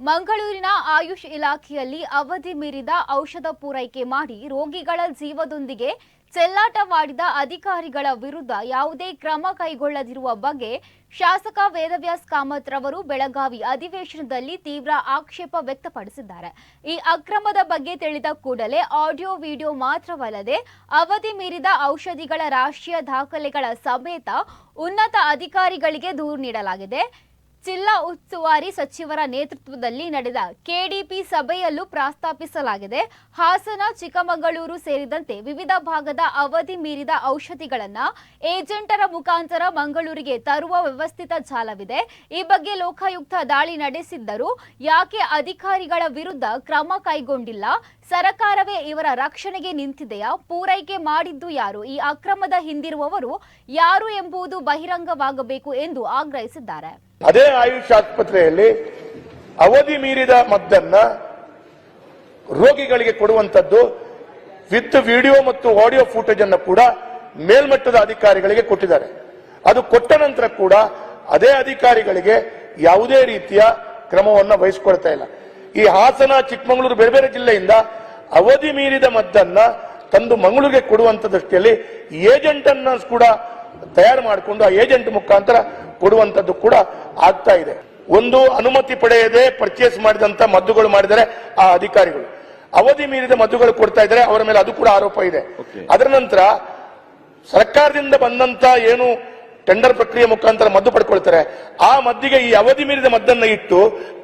ಮಂಗಳೂರಿನ ಆಯುಷ್ ಇಲಾಖೆಯಲ್ಲಿ ಅವಧಿ ಮೀರಿದ ಔಷಧ ಪೂರೈಕೆ ಮಾಡಿ ರೋಗಿಗಳ ಜೀವದೊಂದಿಗೆ ಚೆಲ್ಲಾಟವಾಡಿದ ಅಧಿಕಾರಿಗಳ ವಿರುದ್ಧ ಯಾವುದೇ ಕ್ರಮ ಕೈಗೊಳ್ಳದಿರುವ ಬಗ್ಗೆ ಶಾಸಕ ವೇದವ್ಯಾಸ್ ಕಾಮತ್ ರವರು ಬೆಳಗಾವಿ ಅಧಿವೇಶನದಲ್ಲಿ ತೀವ್ರ ಆಕ್ಷೇಪ ವ್ಯಕ್ತಪಡಿಸಿದ್ದಾರೆ. ಈ ಅಕ್ರಮದ ಬಗ್ಗೆ ತಿಳಿದ ಕೂಡಲೇ ಆಡಿಯೋ, ವಿಡಿಯೋ ಮಾತ್ರವಲ್ಲದೆ ಅವಧಿ ಮೀರಿದ ಔಷಧಿಗಳ ರಾಷ್ಟ್ರೀಯ ದಾಖಲೆಗಳ ಸಮೇತ ಉನ್ನತ ಅಧಿಕಾರಿಗಳಿಗೆ ದೂರು ನೀಡಲಾಗಿದೆ. ಜಿಲ್ಲಾ ಉಸ್ತುವಾರಿ ಸಚಿವರ ನೇತೃತ್ವದಲ್ಲಿ ನಡೆದ ಕೆಡಿಪಿ ಸಭೆಯಲ್ಲೂ ಪ್ರಸ್ತಾಪಿಸಲಾಗಿದೆ. ಹಾಸನ, ಚಿಕ್ಕಮಗಳೂರು ಸೇರಿದಂತೆ ವಿವಿಧ ಭಾಗದ ಅವಧಿ ಮೀರಿದ ಔಷಧಿಗಳನ್ನ ಏಜೆಂಟರ ಮುಖಾಂತರ ಮಂಗಳೂರಿಗೆ ತರುವ ವ್ಯವಸ್ಥಿತ ಜಾಲವಿದೆ. ಈ ಬಗ್ಗೆ ಲೋಕಾಯುಕ್ತ ದಾಳಿ ನಡೆಸಿದ್ದರೂ ಯಾಕೆ ಅಧಿಕಾರಿಗಳ ವಿರುದ್ಧ ಕ್ರಮ ಕೈಗೊಂಡಿಲ್ಲ? ಸರಕಾರವೇ ಇವರ ರಕ್ಷಣೆಗೆ ನಿಂತಿದೆಯಾ? ಪೂರೈಕೆ ಮಾಡಿದ್ದು ಯಾರು? ಈ ಅಕ್ರಮದ ಹಿಂದಿರುವವರು ಯಾರು ಎಂಬುದು ಬಹಿರಂಗವಾಗಬೇಕು ಎಂದು ಆಗ್ರಹಿಸಿದ್ದಾರೆ. ಅದೇ ಆಯುಷ್ ಆಸ್ಪತ್ರೆಯಲ್ಲಿ ಅವಧಿ ಮೀರಿದ ಮದ್ದನ್ನ ರೋಗಿಗಳಿಗೆ ಕೊಡುವಂತದ್ದು ವಿತ್ ವಿಡಿಯೋ ಮತ್ತು ಆಡಿಯೋ ಫುಟೇಜ್ ಅನ್ನು ಕೂಡ ಮೇಲ್ಮಟ್ಟದ ಅಧಿಕಾರಿಗಳಿಗೆ ಕೊಟ್ಟಿದ್ದಾರೆ. ಅದು ಕೊಟ್ಟ ನಂತರ ಕೂಡ ಅದೇ ಅಧಿಕಾರಿಗಳಿಗೆ ಯಾವುದೇ ರೀತಿಯ ಕ್ರಮವನ್ನು ವಹಿಸಿಕೊಳ್ತಾ ಇಲ್ಲ. ಈ ಹಾಸನ, ಚಿಕ್ಕಮಗಳೂರು, ಬೇರೆ ಬೇರೆ ಜಿಲ್ಲೆಯಿಂದ ಅವಧಿ ಮೀರಿದ ಮದ್ದನ್ನ ತಂದು ಮಂಗಳೂರಿಗೆ ಕೊಡುವಂತ ದೃಷ್ಟಿಯಲ್ಲಿ ಏಜೆಂಟ್ ಅನ್ನ ಕೂಡ ತಯಾರು ಮಾಡಿಕೊಂಡು ಆ ಏಜೆಂಟ್ ಮುಖಾಂತರ ಕೊಡುವಂತದ್ದು ಕೂಡ ಆಗ್ತಾ ಇದೆ. ಒಂದು ಅನುಮತಿ ಪಡೆಯದೆ ಪರ್ಚೇಸ್ ಮಾಡಿದಂತ ಮದ್ದುಗಳು ಮಾಡಿದರೆ ಆ ಅಧಿಕಾರಿಗಳು. ಅವಧಿ ಮೀರಿದ ಮದ್ದುಗಳು ಕೊಡ್ತಾ ಇದ್ದಾರೆ ಅವರ ಮೇಲೆ ಅದು ಕೂಡ ಆರೋಪ ಇದೆ. ಅದರ ನಂತರ ಸರ್ಕಾರದಿಂದ ಬಂದಂತ ಏನು ಟೆಂಡರ್ ಪ್ರಕ್ರಿಯೆ ಮುಖಾಂತರ ಮದ್ದು ಪಡ್ಕೊಳ್ತಾರೆ. ಆ ಮದ್ದಿಗೆ ಈ ಅವಧಿ ಮೀರಿದ ಮದ್ದನ್ನ ಇಟ್ಟು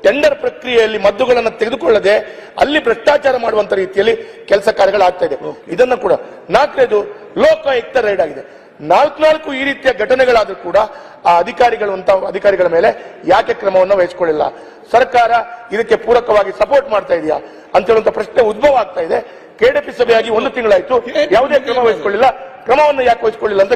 ಟೆಂಡರ್ ಪ್ರಕ್ರಿಯೆಯಲ್ಲಿ ಮದ್ದುಗಳನ್ನು ತೆಗೆದುಕೊಳ್ಳದೆ ಅಲ್ಲಿ ಭ್ರಷ್ಟಾಚಾರ ಮಾಡುವಂತ ರೀತಿಯಲ್ಲಿ ಕೆಲಸ ಕಾರ್ಯಗಳು ಆಗ್ತಾ ಇದೆ ಇದನ್ನು ಕೂಡ ನಾಲ್ಕನೇದು ಲೋಕಾಯುಕ್ತ ರೈಡ್ ಆಗಿದೆ. ನಾಲ್ಕು ನಾಲ್ಕು ಈ ರೀತಿಯ ಘಟನೆಗಳಾದ್ರೂ ಕೂಡ ಆ ಅಧಿಕಾರಿಗಳು ಅಂತ ಅಧಿಕಾರಿಗಳ ಮೇಲೆ ಯಾಕೆ ಕ್ರಮವನ್ನು ವಹಿಸಿಕೊಳ್ಳಿಲ್ಲ? ಸರ್ಕಾರ ಇದಕ್ಕೆ ಪೂರಕವಾಗಿ ಸಪೋರ್ಟ್ ಮಾಡ್ತಾ ಇದೆಯಾ? ಅಂತ ಹೇಳುವಂತ ಪ್ರಶ್ನೆ ಉದ್ಭವ ಆಗ್ತಾ ಇದೆ. ಕೆಡಿಪಿ ಸಭೆಯಾಗಿ ಒಂದು ತಿಂಗಳಾಯ್ತು. ಯಾವುದೇ ಕ್ರಮ ವಹಿಸಿಕೊಳ್ಳಿಲ್ಲ. ಕ್ರಮವನ್ನು ಯಾಕೆ ವಹಿಸಿಕೊಳ್ಳಿಲ್ಲ ಅಂತ